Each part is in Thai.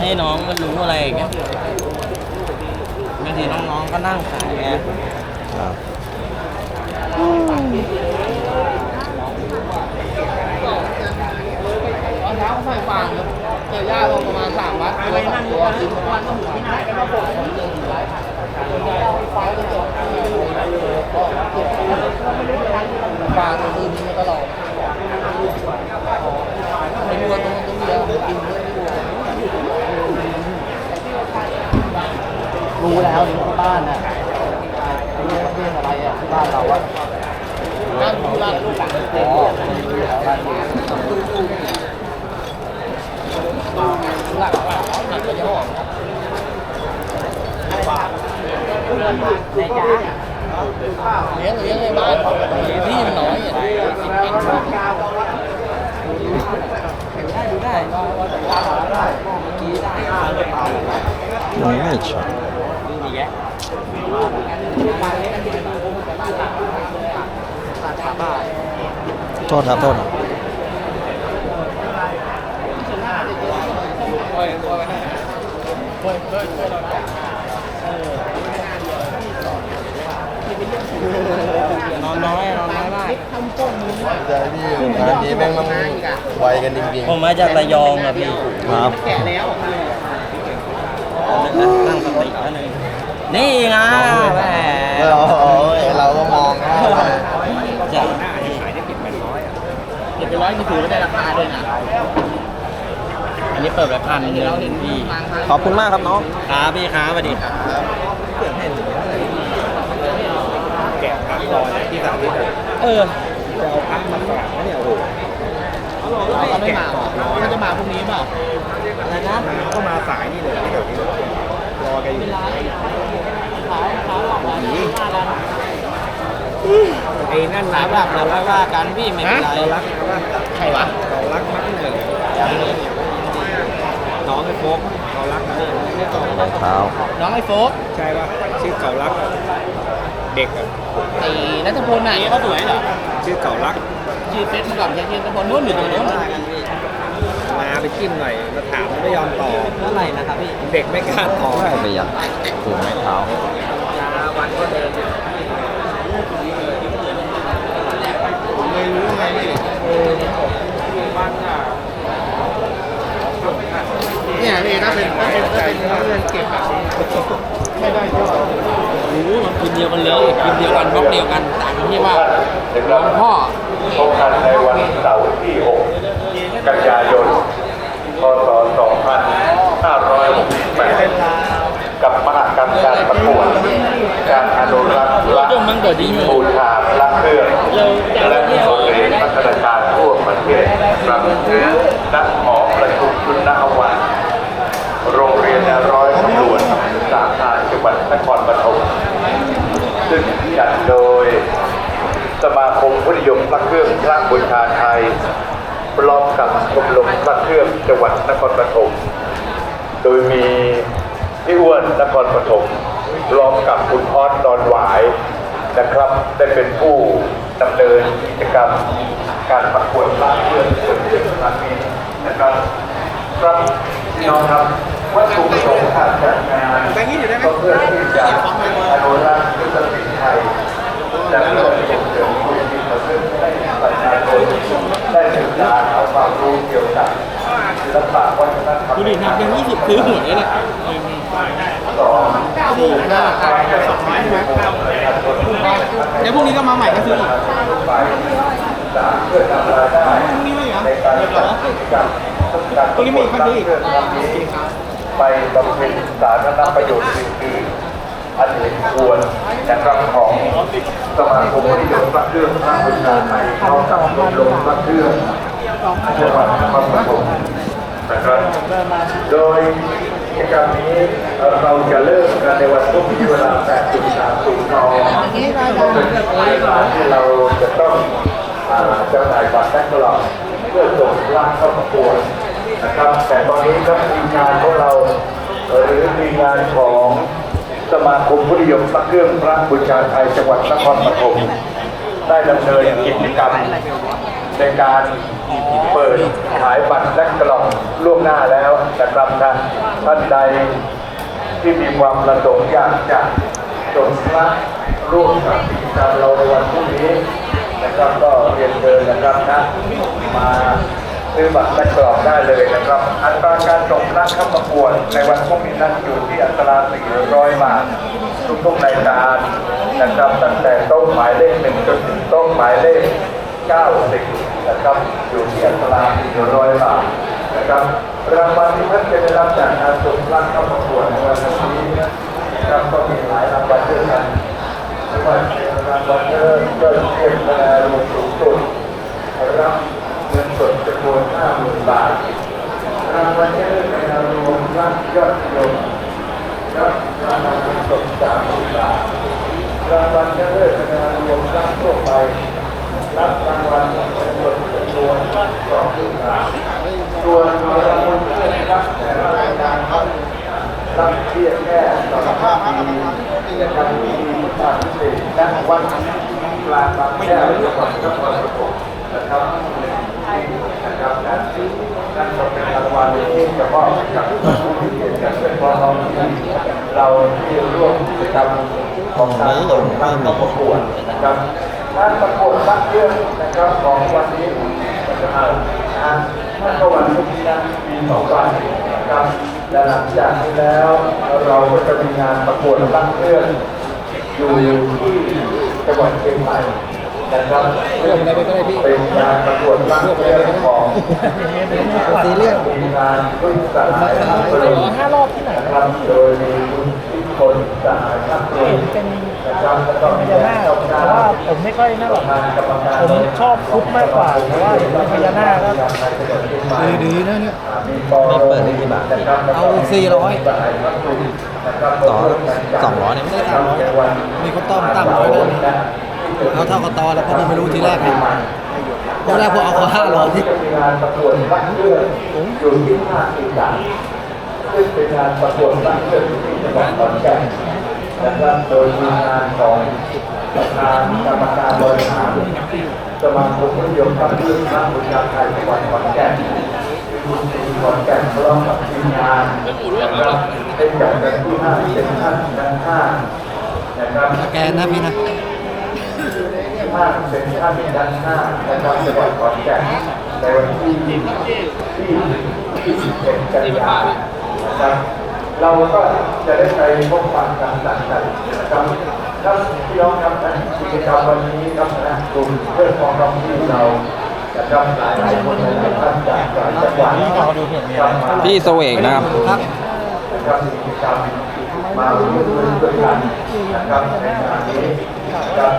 ให้น้องมันรู้อะไรอย่างเงี้ยบางทีน้องๆก็นั่งขายไงครับตอนเช้าเขาใส่ฟางครับเจอย่าลงประมาณสามวัดตัวสองตัวกินทุกวันต้องอยู่ที่ไหนกันมาผมผมยังอยู่ไร้านส่วนใหญ่ฟางจะเกิดที่ก็เก็บฟางตัวอื่นนี่ก็หลอกไอ้บัวตรงตรงเดียวกินเยอะที่บัว รู้แล้วที่บ้านน่ะรู้เรื่องอะไรอะที่บ้านเราอะบ้านที่บ้านลูกหลานอ๋อบ้านนี้หลักหลักหลักก็จะออกในจ้าเลี้ยงเลี้ยงในบ้านที่มันน้อยอะสิบเอ็ดคนดูได้ดูได้ยังไม่ชัดดีแยะ โทษครับโทษครับนอนน้อยนอนน้อยมากใจพี่ร้านนี้แม่งต้องไวกันจริงผมมาจากระยองอะพี่ครับ แก่แล้ว ตั้งสติแล้วนึง นี่ไงแหมๆแล้วโอ้ยเราก็มองเข้าไปจะเก็บไปร้อยนี่ถือว่าได้ราคาด้วยนะอันนี้เปิดไว้พันหนึ่งพี่ขอบคุณมากครับน้องครับพี่ครับสวัสดีครับเออเขาไม่มาเขาจะมาพรุ่งนี้เปล่าอะไรนะก็มาสายนี่เลยที่แบบนี้รอแกอยู่ ไอ้นั่นนะแบบเราไม่ว่ากันพี่ไม่เป็นไรใครวะเรารักมักหนึ่งน้องไอ้โฟกเรารักนะรองเท้าน้องไอ้โฟกใช่ป่ะชื่อเก่ารักอะเด็กอะไอ้นัทพลน่ะเขาสวยเหรอชื่อเก่ารักชื่อเฟซเมื่อก่อนใช้ชื่อนัทพลนู้นอยู่ตรงนู้นมาไปจิ้มหน่อยมาถามไม่ยอมตอบเท่าไหร่นะครับพี่เด็กไม่กล้าตอบได้ไปยังถูกไม้เท้า วันก็เดินเนี่ยนี่ถ้าเป็นถ้าเป็นถ้าเป็นเงินเก็บอะไม่ได้เท่าไหร่โอ้โหมันพิมเดียวกันเลยพิมเดียวกันบล็อกเดียวกันต่างกันที่ว่าหลวงพ่อพบกันในวันเสาร์ที่ 6 กันยายนพศ2568กับมหกรรมการประกวด การอนุรักษ์และมันกิดดีอยู่บูชาพระเครื่องและบทเรียนพัฒนาการทั่วประเทศรับณหอประชุมชุนนวัน โรงเรียนร้อยตำรวจสาขาจังหวัดนครปฐมซึ่งจัดโดย สมาคมผู้นิยมพระเครื่องพระบูชาไทยพร้อมกับชมรมพระเครื่องจังหวัดนครปฐมโดยมีพี่อ้วนนครปฐม ร้อมกับคุณออสดอนหวายนะครับ ได้เป็นผู้ดำเนินกิจกรรมการประกวดพระเครื่องเกิดขึ้นครั้งนี้นะครับครับพี่น้องครับวัตถุประสงค์การจัดงานก็เพื่อที่จะอนุรักษ์พุทธศิลป์ไทย และเพื่อส่งเสริมคุณธรรมซึ่งให้ประชาชนได้ศึกษาเอาความรู้เกี่ยวกับศิลปะวัฒนธรรม ดูดินับยังยี่สิบซื้อหวยเนี่ย ต่อ สี่ห้าสองร้อยใช่ไหมเดี๋ยวพรุ่ งนี้ก็มาใหม่ก็ซื้ออีกไปสามเพื่อทำรายได้พรุ่งนี้ไม่เหรอในการจัดกิจกรรมการงนี้มีอีกครับพี่เรื่องนี้ไปบำเพ็ญสาธารณประโยชน์สิ่งอื่นอันเห็นควรนะครับของสมาคมผู้นิยมพระเครื่องพระบูชาไทยเข้ากับชมรมพระเครื่องจังหวัดนครปฐมนะครับโดย กิจกรรมนี้เราจะเริ่มกันในวันพุธที่เวลา8.30นเป็นเวลาที่เราจะต้องจำหน่ายบัตรแบ็คกลองเพื่อส่งร่างเข้าประกวดนะครับ แต่ตอนนี้ครับทีงานของเราหรือทีงานของสมาคมผู้นิยมพระเครื่องพระบูชาไทยจังหวัดนครปฐมได้ดำเนินกิจกรรม ในการเปิดขายบัตรและกล่องล่วงหน้าแล้วนะครับท่านท่านใดที่มีความประสงค์อยากจะจดพระร่วมกับกิจกรเราในวันพรุ่งนี้นะครับก็เรียนเชิญนะครับนะมาซื้อบัตรและกล่องได้เลยนะครับ อัตราการส่งพระเข้าประกวดในวันพรุ่งนี้นั้นอยู่ที่อัตรา 400 บาท ทุกๆรายการนะครับตั้งแต่โต๊ะหมายเลขหนึ่งจนถึงโต๊ะหมายเลข 90นะครับอยู่ที่อัตรา400บาทนะครับรางวัลที่ท่านจะได้รับจากการส่งพระเข้าประกวดในวันนี้นะครับก็มีหลายรางวัลด้วยกันไม่ว่าจะเป็นรางวัลเลิศเลิศเทียมคะแนนรวมสูงสุดรับเงินสดจำนวน50,000บาทรางวัลเลิศคะแนนรวมรับยอดนิยมรับรางวัลเงินสด30,000บาทรางวัลเลิศคะแนนรวมรับทั่วไป รับรางวัลจำนวนจำนวนสองหมื่นบาทส่วนรางวัลเพื่อนรับแต่ละรายการครับรับเพียงแค่สองภาพที่จะทำที่มีความพิเศษและวันกลางบางแก้วจังหวัดนครปฐมนะครับนะครับนั่นนั่นก็เป็นรางวัลที่เฉพาะกับผู้ที่เกียรติกันเป็นเพราะเราเราที่ร่วมกิจกรรมของการส่งทางประกวดนะครับ การประกวดรักเรื่องนะครับของวันนี้นะครับนะถ้าก็วันพรุ่งนี้นะมีสองวันนะครับและหลังจากนี้แล้วเราก็จะมีงานประกวดรักเรื่องอยู่ที่จังหวัดเชียงใหม่นะครับเป็นงานประกวดรักเรื่องของซีเรียสมีงานรุ่นสายห้ารอบที่ไหนนะครับโดยมีคุณทิพลสายนักเรียน เป็นนะครับแล้วก็พญานาแต่ว่าผมไม่ค่อยน่าหรอกผมชอบพุทธมากกว่าเพราะว่าเห็นเป็นพญานาคก็ดีๆนะเนี่ยไม่เปิดได้กี่บาทเอา400ต่อสองร้อยเนี่ยไม่ได้สามร้อยมีข้าวต้มตั้งไว้ด้วยนี่เอาเท่ากับตอแล้วเพราะผมไม่รู้ทีแรกนะตอนแรกผมเอาขาห้าร้อยที่จะมีงานปรวดรักเรือนซึ่งเป็นงานประกวดรักเรืองที่จังหวัดขอนแก่น นะครับโดยมีงานของประธานกรรมการบริหารสมาคมนิยมพัฒน์เรื่องพระบุญญาไทยจังหวัดขอนแก่นคุณศรีขอนแก่นพร้อมกับทีมงานนะครับได้จัดกันที่ห้าเจ็ดท่านด้านห้านะครับแกนะพี่นะภาเป็นภาคด้านหน้านะครับจังหวัดขอนแก่นในวันที่ที่ที่21กันยายนนะครับ เราก็จะได้ไปพบปะกันสังสรรค์นะครับครับพี่น้องครับนะกิจกรรมวันนี้ครับนะกลุ่มเพื่อนของเราที่เรานะครับหลายหลายคนหลายท่านจากหลายจังหวัดครับมาพี่เสวกนะครับครับนะครับมีกิจกรรมมาร่วมด้วยด้วยกันนะครับในงานนี้นะครับ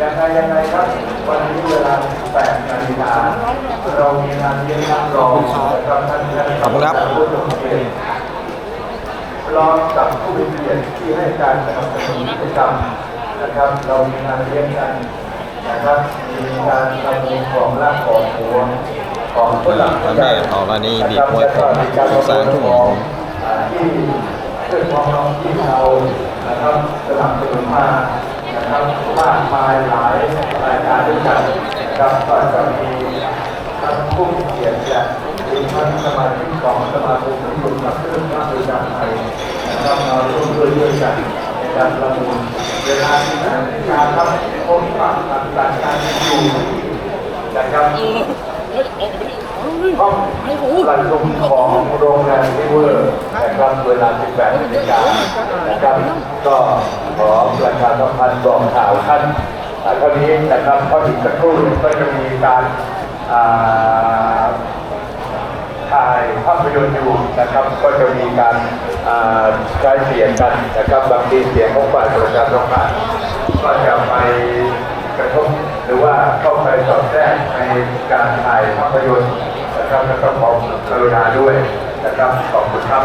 ยังไงยังไงครับวันนี้เวลา8นาฬิกาเรามีงานเลี้ยงรับรองนะครับท่านท่านขอบคุณครับ ผู้ชมกับผู้มีเกียรติที่ให้การสนับสนุนกิจกรรมนะครับ เรามีงานเลี้ยงกันนะครับมีการทำบุญของร่างของหัวของผู้หลักผู้ใหญ่ของเรานี่บีบมวยผมสามชั่วโมงที่เพื่อนพ้องน้องที่เรานะครับสนับสนุนมานะครับมากมายหลายรายการด้วยกันนะครับก็จะมีท่านผู้เกียรติและมีท่านสมาชิกของสมาคมที่อยู่กับเรื่องพระบริการไทยนะครับมาร่วมด้วยช่วยกันในการประมูลเวลาที่ไหนการทำพบปะต่างๆการอยู่ นะครับห้องประชุมของโรงแรมริเวอร์นะครับเวลา 18นาฬิกานะครับ ก็ขอประชาสัมพันธ์บอกข่าวท่านอ่าเท่านี้นะครับเพราะอีกสักครู่หนึ่งก็จะมีการอ่าถ่ายภาพยนตร์อยู่นะครับ ก็จะมีการอ่าใช้เสียงกันนะครับบางทีเสียงของฝ่ายประชาสัมพัน ภาพยนตร์นะครับแล้วก็ขอกรุณาด้วยนะครับขอบคุณครับ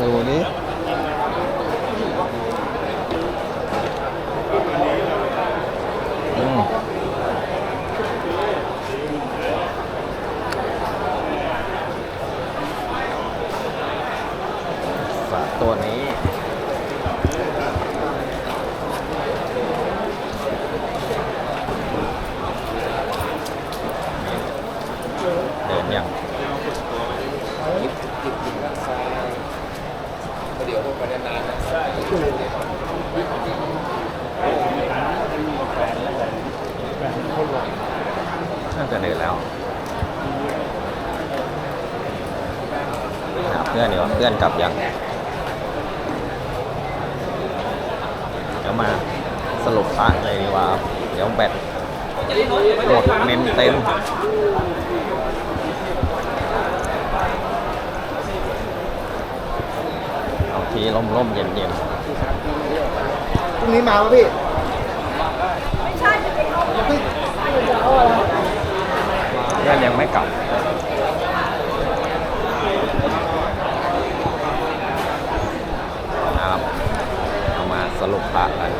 Pero. น่าจะเดินแล้วหาเพื่อนดีกว่าเพื่อนกลับยังเดี๋ยวมาสรุปพระเลยดีกว่าเดี๋ยวแบตหมดเมมเต็ม เอาทีล่มล่มๆเย็นเย็นพรุ่งนี้มาป่ะพี่เพื่อนยังไม่กลับนะครับเอามาสรุปพระกัน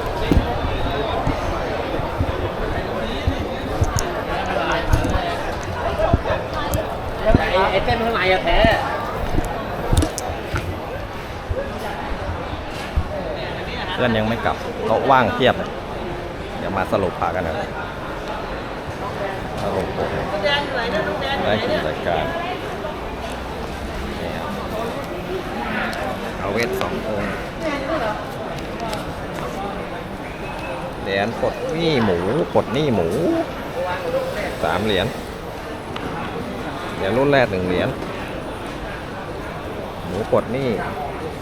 ไอ้เส้นข้างในอะแท้ พื่อนยังไม่กลับโต๊ะว่างเทียบเลยเดี๋ยวมาสรุปพระกันนะสรุปผมได้กิจการนี่ครับเอาเวทสององค์เหรียญปลดหนี้หมูปลดหนี้หมูสามเหรียญเหรียญรุ่นแรกหนึ่งเหรียญหมูปลดหนี้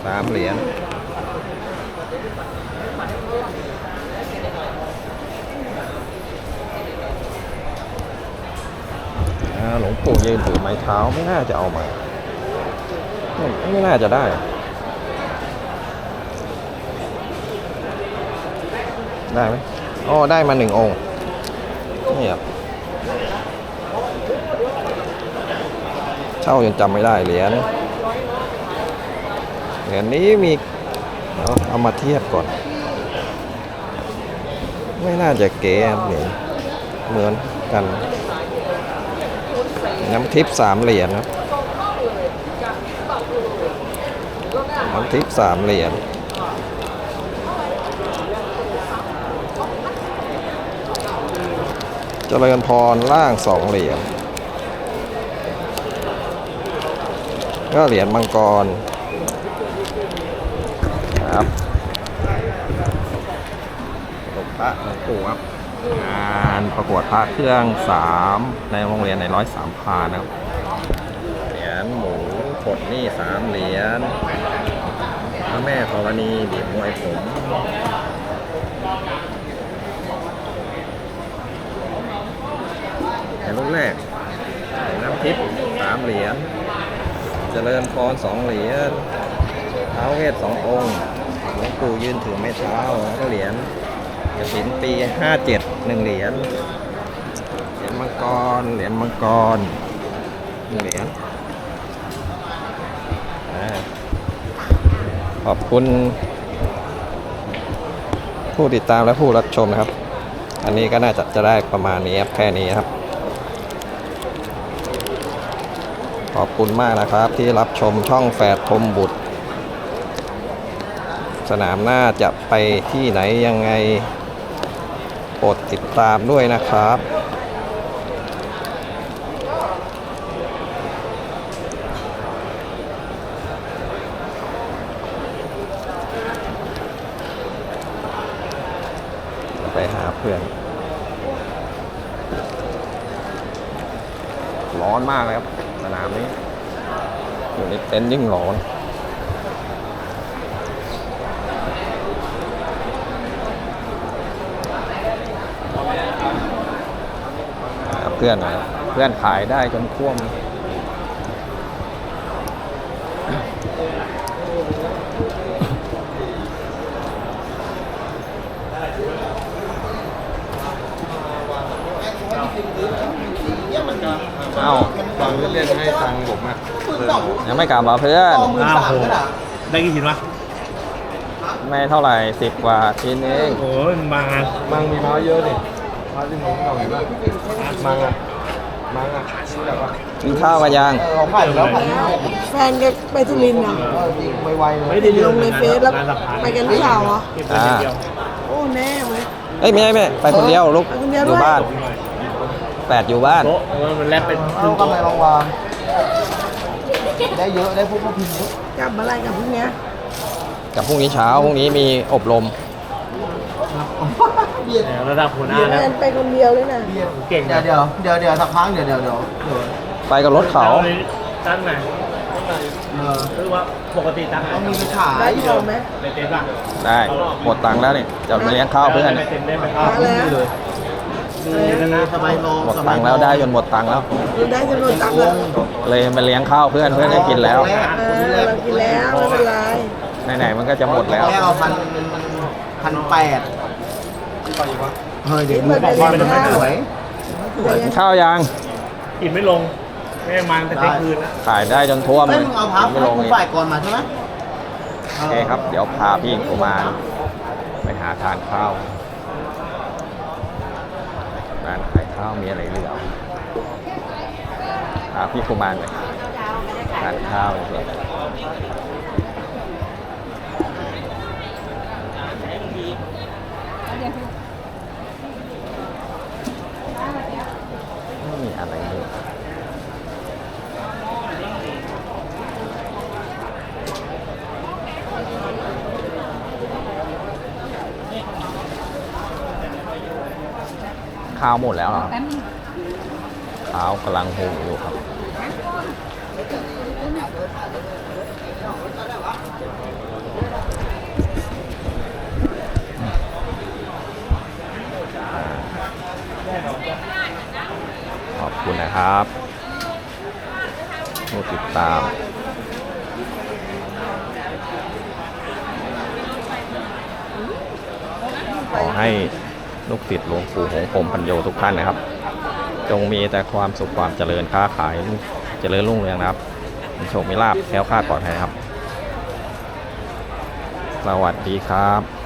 สามเหรียญ หลวงปู่ยืนถือไม้เท้าไม่น่าจะเอามาไม่ไม่น่าจะได้ได้ไหมอ๋อ ได้มาหนึ่งองค์ นี่ครับ เช่าจนจำไม่ได้เหรียญ เหรียญนี้มี เอาเอามาเทียบก่อน ไม่น่าจะเก๋เหรียญเหมือนกัน น้ำทิพย์สามเหรียญครับน้ำทิพย์สามเหรียญเจริญพรล่างสองเหรียญก็เหรียญมังกรครับหลวงพระหลวงปู่ครับ งานประกวดพระเครื่องสามในโรงเรียนในร้อยสามพานะครับ เหรียญหมูปลดนี่สามเหรียญพระแม่ธรณีบีบมวยผมเหรียญลูกแรกน้ำทิพย์สามเหรียญเจริญพรสองเหรียญเท้าเวทสององค์หลวงปู่ยืนถือไม้เท้าแล้วก็เหรียญ กระถินปี57หนึ่งเหรียญเหรียญมังกรเหรียญมังกรหนึ่งเหรียญขอบคุณ ผู้ติดตามและผู้รับชมนะครับ อันนี้ก็น่าจะจะได้ประมาณนี้ครับแค่นี้ครับ ขอบคุณมากนะครับที่รับชมช่องแฝดทมบุตรสนามหน้าจะไปที่ไหนยังไง โปรดติดตามด้วยนะครับ ไปหาเพื่อน ร้อนมากเลยครับ สนามนี้ อยู่ในเต็นท์ยิ่งร้อน เพื่อนนะครับเพื่อนขายได้จนท่วมเอ้าฟังเล่นให้ตังค์ผมอะยังไม่กลับเหรอเพื่อนอ้าวโหได้กี่ชิ้นวะไม่เท่าไหร่สิบกว่าชิ้นเองโอ้ยมางานมังมีน้อยเยอะดิ พระที่มึงเราเห็นป่ะมังอะมังอะชื่ออะไรวะกินข้าวกันยังเราผ่านแล้วผ่านแฟนแกไปสุรินทร์เหรอยิงไวๆเลยไม่ได้เรื่ลงในเฟซแล้วงานสะพานไปกันหรือเปล่าเหรอเก็บเงินอย่างเดียวโอ้แน่เว้ยเอ้ยไม่ใช่ไม่ใช่ไปคนเดียวลูกไปคนเดียวอด้วยยู่บ้านแปดอยู่บ้านโต๊ะมันแลบเป็นครึ่เอางกำโต๊ะไรรางวัลได้เยอะได้พวกพวกพิมพ์เยอะกลับมาอะไรกับพวกเนี้ยกกับพรุ่งนี้เช้าพรุ่งนี้มีอบรม เออระดับหัวหน้าแฟแล้วนไปคนเดียวเลยนะเก่งเดี๋ยวเดี๋ยวเดี๋ยวเดี๋ยวสักพักเดี๋ยวเดี๋ยวเดี๋ยวเดี๋ยวไปกับรถเขาตั้งไหนเออหรือว่าปกติตั้งต้องมีไปขายได้ของไหมในเต็นท์ป่ะได้หมดตังค์แล้วนี่จะมาเลี้ยงข้าวเพื่อนในเต็นท์ได้ไหมมาแล้วเลยมีสบายลองหมดตังค์แล้วได้จนหมดตังค์แล้วดูได้จำนวนตังค์แล้วเลยมาเลี้ยงข้าวเพื่อนเพื่อนได้กินแล้วเออเรากินแล้วไม่เป็นไรไหนๆมันก็จะหมดแล้วแรกเอาพันพันแปด เฮ้ยเดี๋ยวดูมันเป็นมันไม่ข้าวสวยกินข้าวยังกินไม่ลงแม่มันแต่เที่ยงคืนนะขายได้จนท่วมเลไม่ยมึงเอาพับไม่ให้ลงกูเลยฝ่ายก่อนมาใช่ไหมโอเคครับ เดี๋ยวพาพี่กุมารไปหาทานข้าวร้านขายข้าวมีอะไรเหลือพาพี่กุมารไปทานข้าวเลยไม่มีอะไรเลย ข้าวหมดแล้วเหรอข้าวกำลังหุงอยู่ครับ ขอบคุณนะครับผู้ติดตามขอให้ ลูกศิษย์หลวงปู่หงส์พรมพันโยทุกท่านนะครับ จงมีแต่ความสุขความเจริญค้าขายเจริญรุ่งเรืองนะครับมีโชคมีลาบแค้วคลาดปลอดภัยครับ สวัสดีครับ